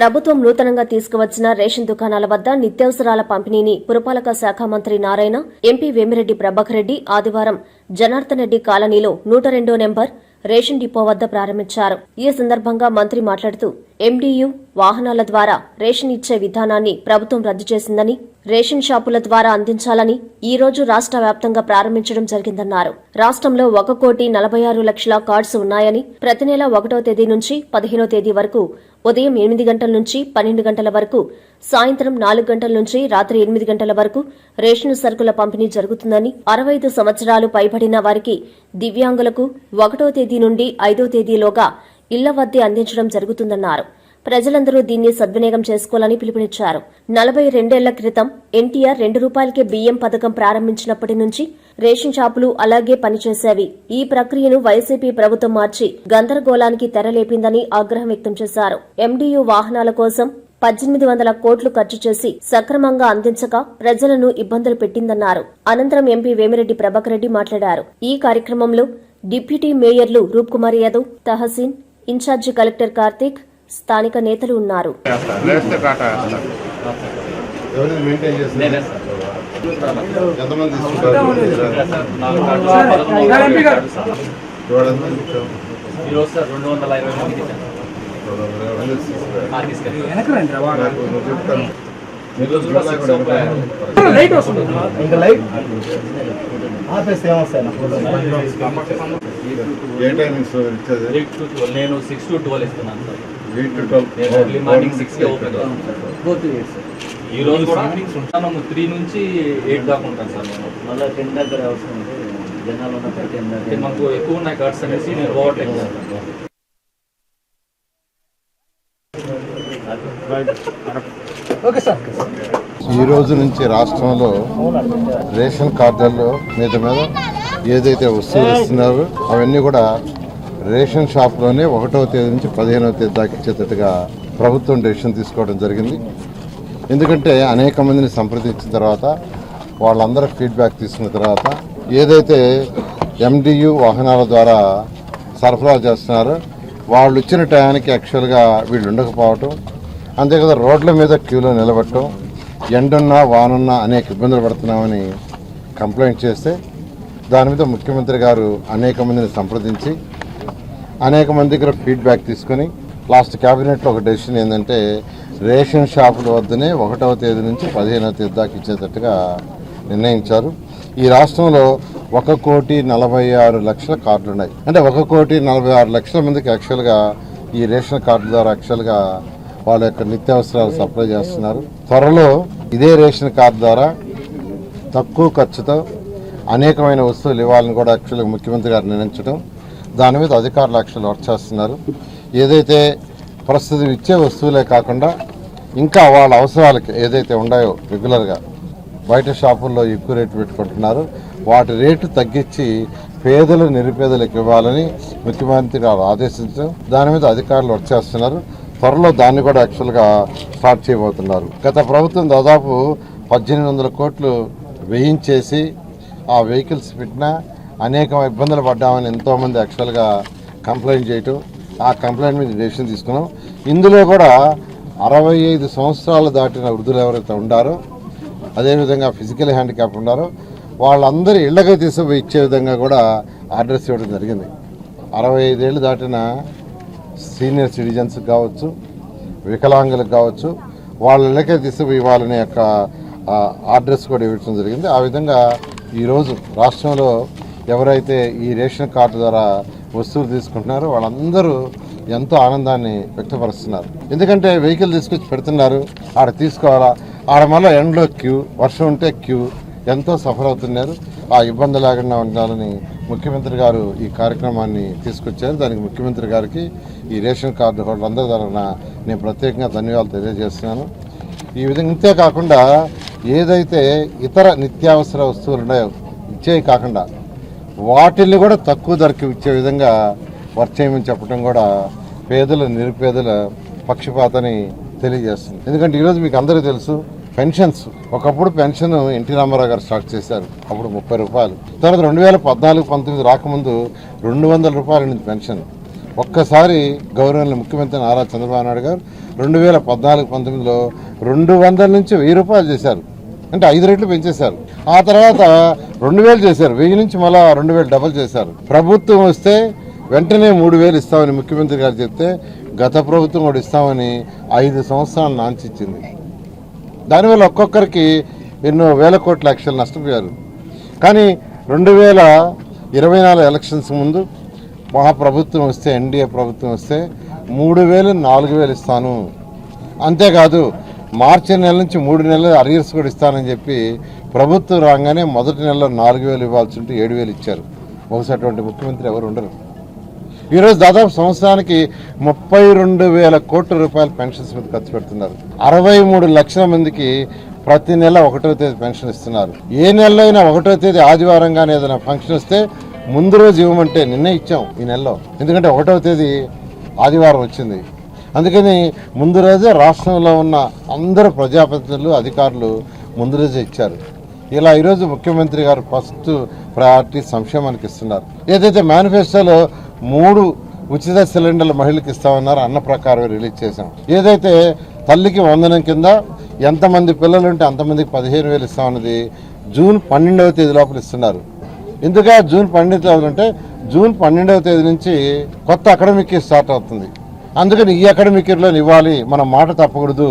ప్రభుత్వం నూతనంగా తీసుకువచ్చిన రేషన్ దుకాణాల వద్ద నిత్యావసరాల పంపిణీని పురపాలక శాఖ మంత్రి నారాయణ ఎంపీ వేమిరెడ్డి ప్రభాకర్ రెడ్డి ఆదివారం జనార్దన్ రెడ్డి కాలనీలో నూట రెండో నెంబర్ రేషన్ డిపో వద్ద ప్రారంభించారు. ఈ సందర్భంగా మంత్రి మాట్లాడుతూ ఎండీయూ వాహనాల ద్వారా రేషన్ ఇచ్చే విధానాన్ని ప్రభుత్వం రద్దు చేసిందని రేషన్ షాపుల ద్వారా అందించాలని ఈ రోజు రాష్ట్ర వ్యాప్తంగా ప్రారంభించడం జరిగిందన్నారు. రాష్ట్రంలో ఒక కోటి నలభై ఆరు లక్షల కార్డ్స్ ఉన్నాయని ప్రతి నెల ఒకటో తేదీ నుంచి పదిహేనో తేదీ వరకు ఉదయం ఎనిమిది గంటల నుంచి పన్నెండు గంటల వరకు సాయంత్రం నాలుగు గంటల నుంచి రాత్రి ఎనిమిది గంటల వరకు రేషన్ సరుకుల పంపిణీ జరుగుతుందని అరవై ఐదు సంవత్సరాలు పైబడిన వారికి దివ్యాంగులకు ఒకటో తేదీ నుండి ఐదో తేదీలోగా ఇళ్ళ వద్దే అందించడం జరుగుతుందన్నారు. ప్రజలందరూ దీన్ని సద్వినియోగం చేసుకోవాలని పిలుపునిచ్చారు. నలభై రెండేళ్ళ క్రితం ఎన్టీఆర్ రెండు రూపాయలకే బియ్యం పథకం ప్రారంభించినప్పటి నుంచి రేషన్ షాపులు అలాగే పనిచేసేవి. ఈ ప్రక్రియను వైసీపీ ప్రభుత్వం మార్చి గందరగోళానికి తెరలేపిందని ఆగ్రహం వ్యక్తం చేశారు. ఎండీయూ వాహనాల కోసం పద్దెనిమిది వందల కోట్లు ఖర్చు చేసి సక్రమంగా అందించక ప్రజలను ఇబ్బందులు పెట్టిందన్నారు. అనంతరం ఎంపీ వేమిరెడ్డి ప్రభాకర్ రెడ్డి మాట్లాడారు. ఈ కార్యక్రమంలో డిప్యూటీ మేయర్లు రూప్ కుమార్ యాదవ్ తహసీన్ ఇన్ఛార్జి కలెక్టర్ కార్తీక్ స్థానిక నేతలు ఉన్నారు. లైట్ వస్తుంది. ఇంకా లైట్? ఏమొస్తాయి ఏ టైమింగ్స్. నేను సిక్స్ టు ట్వెల్వ్ ఇస్తున్నాను సార్. Eight to twelve. నేను ఎర్లీ మార్నింగ్ సిక్స్కి ఓపెన్ ఈ రోజు కూడా ఉంటాను. త్రీ నుంచి ఎయిట్ దాకా ఉంటాను సార్ మళ్ళీ టెన్ దగ్గర అవసరం ఉంది జనాలు ఉన్నప్పుడు టెన్ అంటే దగ్గర మాకు ఎక్కువ ఉన్నాయి కార్డ్స్ అనేసి నేను ఓవర్టేక్ ఓకే సార్ ఈ రోజు నుంచి రాష్ట్రంలో రేషన్ కార్డుల్లో మీద మీద ఏదైతే వస్తువులు ఇస్తున్నారో అవన్నీ కూడా రేషన్ షాప్లోనే ఒకటవ తేదీ నుంచి పదిహేనవ తేదీ దాకా ఇచ్చేటట్టుగా ప్రభుత్వం డెసిషన్ తీసుకోవడం జరిగింది. ఎందుకంటే అనేక మందిని సంప్రదించిన తర్వాత వాళ్ళందరూ ఫీడ్బ్యాక్ తీసుకున్న తర్వాత ఏదైతే ఎండియు వాహనాల ద్వారా సరఫరా చేస్తున్నారో వాళ్ళు ఇచ్చిన టయానికి యాక్చువల్గా వీళ్ళు ఉండకపోవటం అంతే కదా రోడ్ల మీద క్యూలో నిలబడటం ఎండున్నా వానున్నా అనేక ఇబ్బందులు పడుతున్నామని కంప్లైంట్ చేస్తే దాని మీద ముఖ్యమంత్రి గారు అనేక మందిని సంప్రదించి అనేక మంది దగ్గర ఫీడ్బ్యాక్ తీసుకొని లాస్ట్ క్యాబినెట్లో ఒక డెసిషన్ ఏంటంటే రేషన్ షాపుల వద్దనే ఒకటవ తేదీ నుంచి పదిహేనవ తేదీ దాకా ఇచ్చేటట్టుగా నిర్ణయించారు. ఈ రాష్ట్రంలో ఒక కోటి నలభై ఆరు లక్షల కార్డులు ఉన్నాయి. అంటే ఒక కోటి నలభై ఆరు లక్షల మందికి యాక్చువల్గా ఈ రేషన్ కార్డు ద్వారా యాక్చువల్గా వాళ్ళ యొక్క నిత్యావసరాలు సప్లై చేస్తున్నారు. త్వరలో ఇదే రేషన్ కార్డు ద్వారా తక్కువ ఖర్చుతో అనేకమైన వస్తువులు ఇవ్వాలని కూడా యాక్చువల్గా ముఖ్యమంత్రి గారు నిర్ణయించడం దాని మీద అధికారులు యాక్చువల్ వర్క్ చేస్తున్నారు. ఏదైతే ప్రస్తుతం ఇచ్చే వస్తువులే కాకుండా ఇంకా వాళ్ళ అవసరాలకి ఏదైతే ఉన్నాయో రెగ్యులర్గా బయట షాపుల్లో ఎక్కువ రేటు పెట్టుకుంటున్నారు. వాటి రేటు తగ్గించి పేదలు నిరుపేదలకు ఇవ్వాలని ముఖ్యమంత్రి గారు ఆదేశించడం దాని మీద అధికారులు వర్క్ చేస్తున్నారు. త్వరలో దాన్ని కూడా యాక్చువల్గా స్టార్ట్ చేయబోతున్నారు. గత ప్రభుత్వం దాదాపు పద్దెనిమిది వందల కోట్లు వేయించేసి ఆ వెహికల్స్ పెట్టినా అనేక ఇబ్బందులు పడ్డామని ఎంతోమంది యాక్చువల్గా కంప్లైంట్ చేయటం ఆ కంప్లైంట్ మీద డెసిషన్ తీసుకున్నాం. ఇందులో కూడా అరవై ఐదు సంవత్సరాలు దాటిన వృద్ధులు ఎవరైతే ఉండారో అదేవిధంగా ఫిజికల్ హ్యాండిక్యాప్ ఉన్నారో వాళ్ళందరూ ఇళ్ళకి తీసుకుపోయి ఇచ్చే విధంగా కూడా అడ్రస్ ఇవ్వడం జరిగింది. అరవై ఐదేళ్ళు దాటిన సీనియర్ సిటిజన్స్ కావచ్చు వికలాంగులకు కావచ్చు వాళ్ళ ఇళ్ళకే తీసుకుపోయి ఇవ్వాలనే యొక్క అడ్రస్ కూడా ఇవ్వడం జరిగింది. ఆ విధంగా ఈరోజు రాష్ట్రంలో ఎవరైతే ఈ రేషన్ కార్డు ద్వారా వస్తువులు తీసుకుంటున్నారో వాళ్ళందరూ ఎంతో ఆనందాన్ని వ్యక్తపరుస్తున్నారు. ఎందుకంటే వెహికల్ తీసుకొచ్చి పెడుతున్నారు. ఆడ తీసుకోవాలా? ఆడ మళ్ళీ ఎండలో క్యూ వర్షం ఉంటే క్యూ ఎంతో సఫర్ అవుతున్నారు. ఆ ఇబ్బంది లేకుండా ఉండాలని ముఖ్యమంత్రి గారు ఈ కార్యక్రమాన్ని తీసుకొచ్చారు. దానికి ముఖ్యమంత్రి గారికి ఈ రేషన్ కార్డు హోల్డర్ అందరి తరఫున నేను ప్రత్యేకంగా ధన్యవాదాలు తెలియజేస్తున్నాను. ఈ విధంగా ఇంతే కాకుండా ఏదైతే ఇతర నిత్యావసర వస్తువులు ఉన్నాయో ఇచ్చేవి కాకుండా వాటిల్ని కూడా తక్కువ ధరకి ఇచ్చే విధంగా వర్క్ చేయమని చెప్పడం కూడా పేదల నిరుపేదల పక్షపాతని తెలియజేస్తుంది. ఎందుకంటే ఈరోజు మీకు అందరికీ తెలుసు పెన్షన్స్. ఒకప్పుడు పెన్షన్ ఎన్టీ రామారావు గారు స్టార్ట్ చేశారు. అప్పుడు ముప్పై రూపాయలు. తర్వాత రెండు వేల పద్నాలుగు పంతొమ్మిది రాకముందు రెండు వందల రూపాయలు ఉంది పెన్షన్. ఒక్కసారి గవర్నర్ ముఖ్యమంత్రి నారా చంద్రబాబు నాయుడు గారు రెండు వేల పద్నాలుగు పంతొమ్మిదిలో రెండు వందల నుంచి వెయ్యి రూపాయలు చేశారు. అంటే ఐదు రెట్లు పెంచేశారు. ఆ తర్వాత రెండు వేలు చేశారు. వెయ్యి నుంచి మళ్ళా రెండు వేలు డబల్ చేశారు. ప్రభుత్వం వస్తే వెంటనే మూడు వేలు ఇస్తామని ముఖ్యమంత్రి గారు చెప్తే గత ప్రభుత్వం కూడా ఇస్తామని ఐదు సంవత్సరాలు నాంచిచ్చింది. దానివల్ల ఒక్కొక్కరికి ఎన్నో వేల కోట్ల లక్షలు నష్టపోయారు కానీ రెండు వేల ఇరవై నాలుగు ఎలక్షన్స్ ముందు మహాప్రభుత్వం వస్తే ఎన్డీఏ ప్రభుత్వం వస్తే మూడు వేలు నాలుగు వేలు ఇస్తాను. అంతేకాదు మార్చి నెల నుంచి మూడు నెలలు అరియర్స్ కూడా ఇస్తానని చెప్పి ప్రభుత్వం రాగానే మొదటి నెలలో నాలుగు వేలు ఇవ్వాల్సి ఉంటే ఏడు వేలు ఇచ్చారు. బహుశా అటువంటి ముఖ్యమంత్రి ఎవరు ఉండరు. ఈరోజు దాదాపు సంవత్సరానికి ముప్పై రెండు వేల కోట్ల రూపాయల పెన్షన్స్ మీద ఖర్చు పెడుతున్నారు. అరవై మూడు లక్షల మందికి ప్రతి నెల ఒకటో తేదీ పెన్షన్ ఇస్తున్నారు. ఏ నెలలో అయినా ఒకటో తేదీ ఆదివారం కానీ ఏదైనా ఫంక్షన్ వస్తే ముందు రోజు ఇవ్వమంటే నిన్నే ఇచ్చాం ఈ నెలలో. ఎందుకంటే ఒకటో తేదీ ఆదివారం వచ్చింది. అందుకని ముందు రోజే రాష్ట్రంలో ఉన్న అందరు ప్రజాప్రతినిధులు అధికారులు ముందు రోజే ఇచ్చారు. ఇలా ఈరోజు ముఖ్యమంత్రి గారు ఫస్ట్ ప్రయారిటీ సంక్షేమానికి ఇస్తున్నారు. ఏదైతే మేనిఫెస్టోలో మూడు ఉచిత సిలిండర్లు మహిళలకు ఇస్తామన్నారో అన్న ప్రకారం రిలీజ్ చేశాం. ఏదైతే తల్లికి వందనం కింద ఎంతమంది పిల్లలు ఉంటే అంతమందికి పదిహేను వేలు ఇస్తామన్నది జూన్ పన్నెండవ తేదీ లోపల ఇస్తున్నారు. ఎందుక జూన్ పన్నెండవ తేదీ అంటే జూన్ పన్నెండవ తేదీ నుంచి కొత్త అకాడమిక్ స్టార్ట్ అవుతుంది. అందుకని ఈ అకాడమిక్ ఇయర్లో ఇవ్వాలి మన మాట తప్పకూడదు.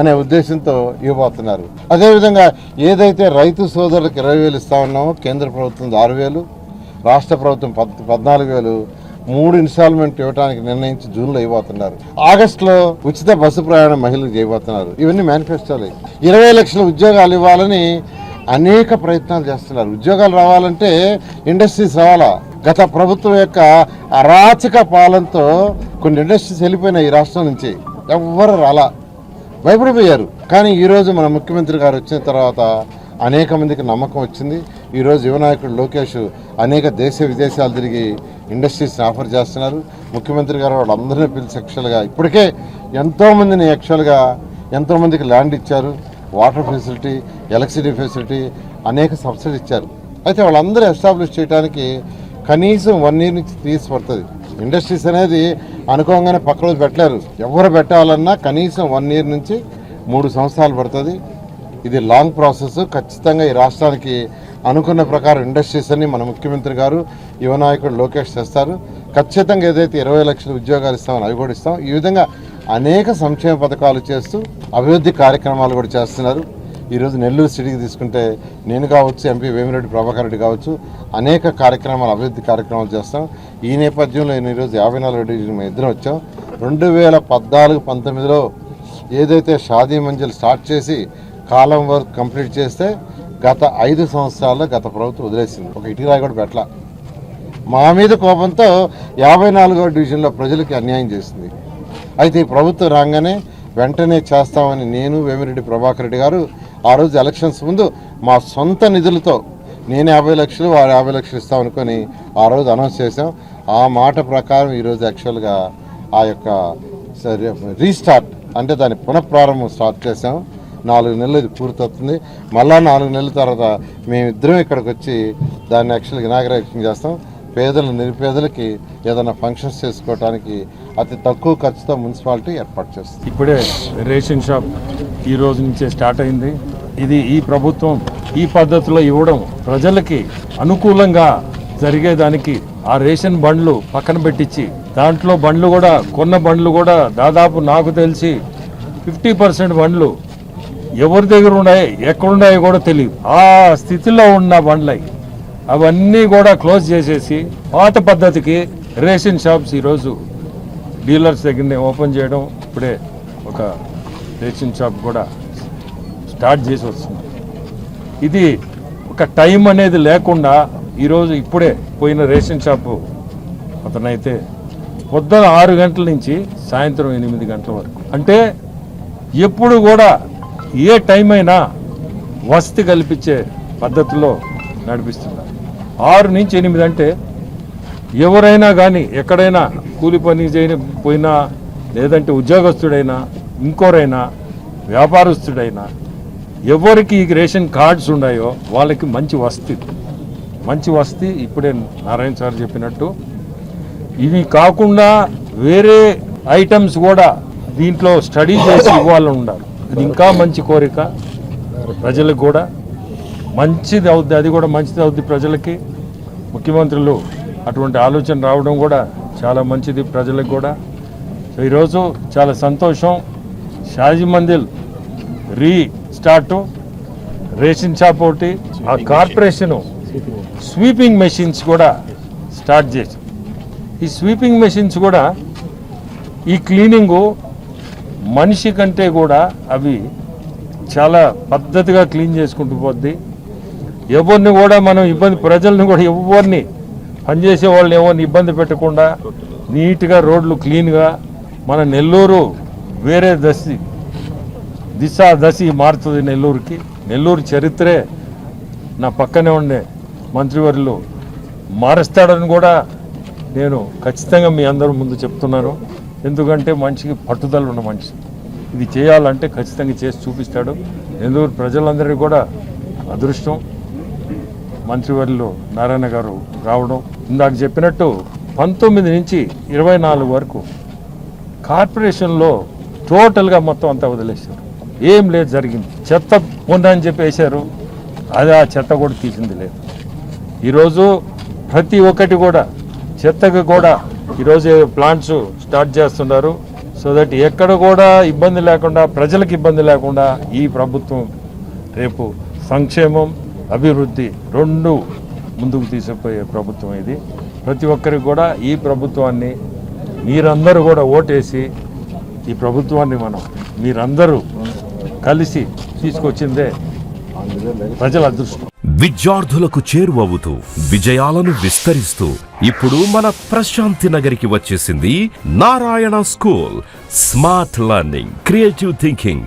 అనే ఉద్దేశంతో ఇవ్వబోతున్నారు. అదేవిధంగా ఏదైతే రైతు సోదరులకు ఇరవై వేలు ఇస్తా ఉన్నామో కేంద్ర ప్రభుత్వం ఆరు వేలు రాష్ట్ర ప్రభుత్వం పద్ పద్నాలుగు వేలు మూడు ఇన్స్టాల్మెంట్ ఇవ్వడానికి నిర్ణయించి జూన్లో ఇవ్వబోతున్నారు. ఆగస్టులో ఉచిత బస్సు ప్రయాణం మహిళలు చేయబోతున్నారు. ఇవన్నీ మేనిఫెస్టోలే. ఇరవై లక్షల ఉద్యోగాలు ఇవ్వాలని అనేక ప్రయత్నాలు చేస్తున్నారు. ఉద్యోగాలు రావాలంటే ఇండస్ట్రీస్ రావాలా? గత ప్రభుత్వం యొక్క అరాచక పాలనతో కొన్ని ఇండస్ట్రీస్ వెళ్ళిపోయినాయి ఈ రాష్ట్రం నుంచి. ఎవ్వరు రాలా? భయపడిపోయారు కానీ ఈరోజు మన ముఖ్యమంత్రి గారు వచ్చిన తర్వాత అనేక మందికి నమ్మకం వచ్చింది. ఈరోజు యువనాయకుడు లోకేష్ అనేక దేశ విదేశాలు తిరిగి ఇండస్ట్రీస్ని ఆఫర్ చేస్తున్నారు. ముఖ్యమంత్రి గారు వాళ్ళందరినీ పిలిచి యాక్చువల్గా ఇప్పటికే ఎంతోమందిని యాక్చువల్గా ఎంతోమందికి ల్యాండ్ ఇచ్చారు. వాటర్ ఫెసిలిటీ ఎలక్ట్రిసిటీ ఫెసిలిటీ అనేక సబ్సిడీ ఇచ్చారు. అయితే వాళ్ళందరూ ఎస్టాబ్లిష్ చేయడానికి కనీసం వన్ ఇయర్ నుంచి తీసి పడుతుంది. ఇండస్ట్రీస్ అనేది అనుకోగానే పక్క రోజు పెట్టలేరు. ఎవరు పెట్టాలన్నా కనీసం వన్ ఇయర్ నుంచి మూడు సంవత్సరాలు పడుతుంది. ఇది లాంగ్ ప్రాసెస్. ఖచ్చితంగా ఈ రాష్ట్రానికి అనుకున్న ప్రకారం ఇండస్ట్రీస్ అని మన ముఖ్యమంత్రి గారు యువ నాయకుడు లోకేష్ చేస్తారు. ఖచ్చితంగా ఏదైతే ఇరవై లక్షల ఉద్యోగాలు ఇస్తామని అవి కూడా ఇస్తాం. ఈ విధంగా అనేక సంక్షేమ పథకాలు చేస్తూ అభివృద్ధి కార్యక్రమాలు కూడా చేస్తున్నారు. ఈరోజు నెల్లూరు సిటీకి తీసుకుంటే నేను కావచ్చు ఎంపీ వేమిరెడ్డి ప్రభాకర్ రెడ్డి కావచ్చు అనేక కార్యక్రమాలు అభివృద్ధి కార్యక్రమాలు చేస్తాం. ఈ నేపథ్యంలో నేను ఈరోజు యాభై నాలుగు డివిజన్ మేము ఇద్దరం వచ్చాం. రెండు వేల పద్నాలుగు పంతొమ్మిదిలో ఏదైతే షాదీ మంజిల్ స్టార్ట్ చేసి కాలం వర్క్ కంప్లీట్ చేస్తే గత ఐదు సంవత్సరాల్లో గత ప్రభుత్వం వదిలేసింది. ఒక ఇటుకరాయి కూడా మా మీద కోపంతో యాభై నాలుగో డివిజన్లో ప్రజలకి అన్యాయం చేసింది. అయితే ఈ ప్రభుత్వం రాగానే వెంటనే చేస్తామని నేను వేమిరెడ్డి ప్రభాకర్ రెడ్డి గారు ఆ రోజు ఎలక్షన్స్ ముందు మా సొంత నిధులతో నేను యాభై లక్షలు వారు యాభై లక్షలు ఇస్తామనుకొని ఆ రోజు అనౌన్స్ చేశాం. ఆ మాట ప్రకారం ఈరోజు యాక్చువల్గా ఆ యొక్క రీస్టార్ట్ అంటే దాని పునఃప్రారంభం స్టార్ట్ చేసాం నాలుగు నెలలు ఇది పూర్తవుతుంది. మళ్ళా నాలుగు నెలల తర్వాత మేమిద్దరం ఇక్కడికి వచ్చి దాన్ని యాక్చువల్గా ఇనాగ్రేషన్ చేస్తాం. పేదలు నిరుపేదలకి ఏదైనా ఫంక్షన్స్ చేసుకోవడానికి అతి తక్కువ ఖర్చుతో మున్సిపాలిటీ ఏర్పాటు చేస్తుంది. ఇప్పుడే రేషన్ షాప్ ఈ రోజు నుంచే స్టార్ట్ అయింది. ఇది ఈ ప్రభుత్వం ఈ పద్ధతిలో ఇవ్వడం ప్రజలకి అనుకూలంగా జరిగేదానికి ఆ రేషన్ బండ్లు పక్కన పెట్టించి దాంట్లో బండ్లు కూడా కొన్న బండ్లు కూడా దాదాపు నాకు తెలిసి ఫిఫ్టీ పర్సెంట్ బండ్లు ఎవరి దగ్గర ఉన్నాయి ఎక్కడున్నాయో కూడా తెలియదు. ఆ స్థితిలో ఉన్న బండ్లై అవన్నీ కూడా క్లోజ్ చేసేసి పాత పద్ధతికి రేషన్ షాప్స్ ఈరోజు డీలర్స్ దగ్గరనే ఓపెన్ చేయడం ఇప్పుడే ఒక రేషన్ షాప్ కూడా స్టార్ట్ చేసి వస్తుంది. ఇది ఒక టైం అనేది లేకుండా ఈరోజు ఇప్పుడే పోయిన రేషన్ షాపు అతనైతే పొద్దున ఆరు గంటల నుంచి సాయంత్రం ఎనిమిది గంటల వరకు. అంటే ఎప్పుడు కూడా ఏ టైం అయినా వసతి కల్పించే పద్ధతిలో నడిపిస్తున్నారు. ఆరు నుంచి ఎనిమిది అంటే ఎవరైనా కానీ ఎక్కడైనా కూలి పని చేయని పోయినా లేదంటే ఉద్యోగస్తుడైనా ఇంకోరైనా వ్యాపారస్తుడైనా ఎవరికి ఈ రేషన్ కార్డ్స్ ఉన్నాయో వాళ్ళకి మంచి వసతి. మంచి వస్తీ ఇప్పుడే నారాయణ సార్ చెప్పినట్టు. ఇవి కాకుండా వేరే ఐటమ్స్ కూడా దీంట్లో స్టడీ చేసి ఇవ్వాలని ఉండాలి అది ఇంకా మంచి కోరిక. ప్రజలకు కూడా మంచిది అవుద్ది అది కూడా మంచిది అవుద్ది ప్రజలకి. ముఖ్యమంత్రులు అటువంటి ఆలోచన రావడం కూడా చాలా మంచిది ప్రజలకు కూడా. సో ఈరోజు చాలా సంతోషం. షాజీ మందిల్ రీ స్టార్ట్ రేషన్ షాప్ ఒకటి ఆ కార్పొరేషను స్వీపింగ్ మెషిన్స్ కూడా స్టార్ట్ చేసి. ఈ స్వీపింగ్ మెషిన్స్ కూడా ఈ క్లీనింగు మనిషి కంటే కూడా అవి చాలా పద్ధతిగా క్లీన్ చేసుకుంటూ పోద్ది. ఎవరిని కూడా మనం ఇబ్బంది ప్రజలను కూడా ఎవరిని పనిచేసే వాళ్ళని ఎవరిని ఇబ్బంది పెట్టకుండా నీట్గా రోడ్లు క్లీన్గా మన నెల్లూరు వేరే దశ దిశ దశి మారుతుంది నెల్లూరుకి. నెల్లూరు చరిత్రే నా పక్కనే ఉండే మంత్రివర్యులు మారుస్తాడని కూడా నేను ఖచ్చితంగా మీ అందరి ముందు చెప్తున్నాను. ఎందుకంటే మనిషికి పట్టుదల ఉన్న మనిషి. ఇది చేయాలంటే ఖచ్చితంగా చేసి చూపిస్తాడు. నెల్లూరు ప్రజలందరికీ కూడా అదృష్టం. మంత్రివర్యులు నారాయణ గారు రావడం. ఇందాక చెప్పినట్టు పంతొమ్మిది నుంచి ఇరవై నాలుగు వరకు కార్పొరేషన్లో టోటల్గా మొత్తం అంతా వదిలేశారు. ఏం లేదు జరిగింది. చెత్త ఉందని చెప్పేశారు అది ఆ చెత్త కూడా తీసింది లేదు. ఈరోజు ప్రతి ఒక్కటి కూడా చెత్తకు కూడా ఈరోజు ప్లాంట్స్ స్టార్ట్ చేస్తున్నారు. సో దట్ ఎక్కడ కూడా ఇబ్బంది లేకుండా ప్రజలకు ఇబ్బంది లేకుండా ఈ ప్రభుత్వం రేపు సంక్షేమం అభివృద్ధి రెండు ముందుకు తీసుకుపోయే ప్రభుత్వం ఇది. ప్రతి ఒక్కరికి కూడా ఈ ప్రభుత్వాన్ని మీరందరూ కూడా ఓటేసి ఈ ప్రభుత్వాన్ని మనం మీరందరూ కలిసి తీసుకొచ్చిందే ప్రజల అదృష్టం. విద్యార్థులకు చేరువవుతూ విజయాలను విస్తరిస్తూ ఇప్పుడు మన ప్రశాంతి నగరికి వచ్చేసింది Narayana school. Smart learning creative thinking